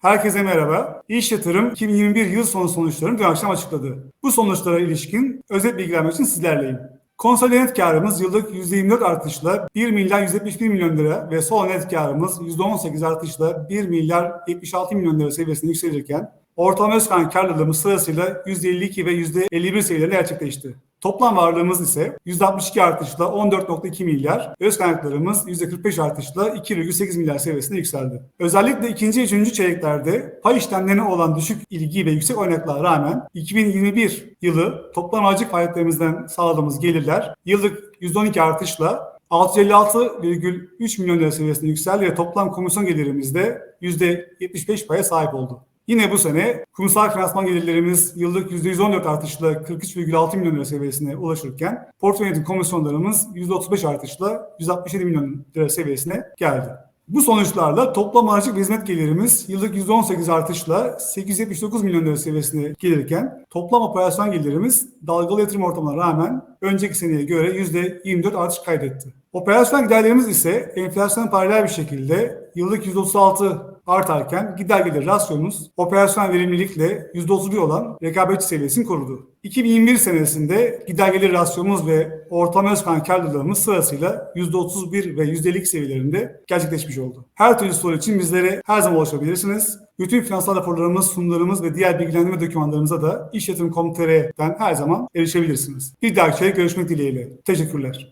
Herkese merhaba. İş Yatırım 2021 yıl sonu sonuçlarını dün akşam açıkladı. Bu sonuçlara ilişkin özet bilgi vermek için sizlerleyim. Konsolide net karımız yıllık %24 artışla 1 milyar 171 milyon lira ve son net karımız %18 artışla 1 milyar 76 milyon lira seviyesine yükselirken ortalama özkan karlılığımız sırasıyla %52 ve %51 seviyelerinde gerçekleşti. Toplam varlığımız ise %62 artışla 14.2 milyar, öz kaynaklarımız %45 artışla 2,8 milyar seviyesine yükseldi. Özellikle ikinci ve üçüncü çeyreklerde pay işlemlerine olan düşük ilgi ve yüksek oynaklığa rağmen 2021 yılı toplam harcık faaliyetlerimizden sağladığımız gelirler yıllık %12 artışla 656,3 milyon lira seviyesine yükseldi ve toplam komisyon gelirimiz de %75 paya sahip oldu. Yine bu sene kurumsal finansman gelirlerimiz yıllık %114 artışla 43,6 milyon lira seviyesine ulaşırken portföy yönetim komisyonlarımız %35 artışla 167 milyon lira seviyesine geldi. Bu sonuçlarla toplam harcık ve hizmet gelirimiz yıllık %18 artışla 879 milyon lira seviyesine gelirken toplam operasyon gelirimiz dalgalı yatırım ortamına rağmen önceki seneye göre %24 artış kaydetti. Operasyon giderlerimiz ise enflasyona paralel bir şekilde yıllık %36 artarken gider gelir rasyonumuz operasyon verimlilikle %31 olan rekabetçi seviyesini korudu. 2021 senesinde gider gelir rasyonumuz ve ortalama özkan karlılığımız sırasıyla %31 ve %52 seviyelerinde gerçekleşmiş oldu. Her türlü soru için bizlere her zaman ulaşabilirsiniz. Bütün finansal raporlarımız, sunumlarımız ve diğer bilgilendirme dokümanlarımıza da işyatırım.com.tr'den her zaman erişebilirsiniz. Bir dahaki içerik görüşmek dileğiyle. Teşekkürler.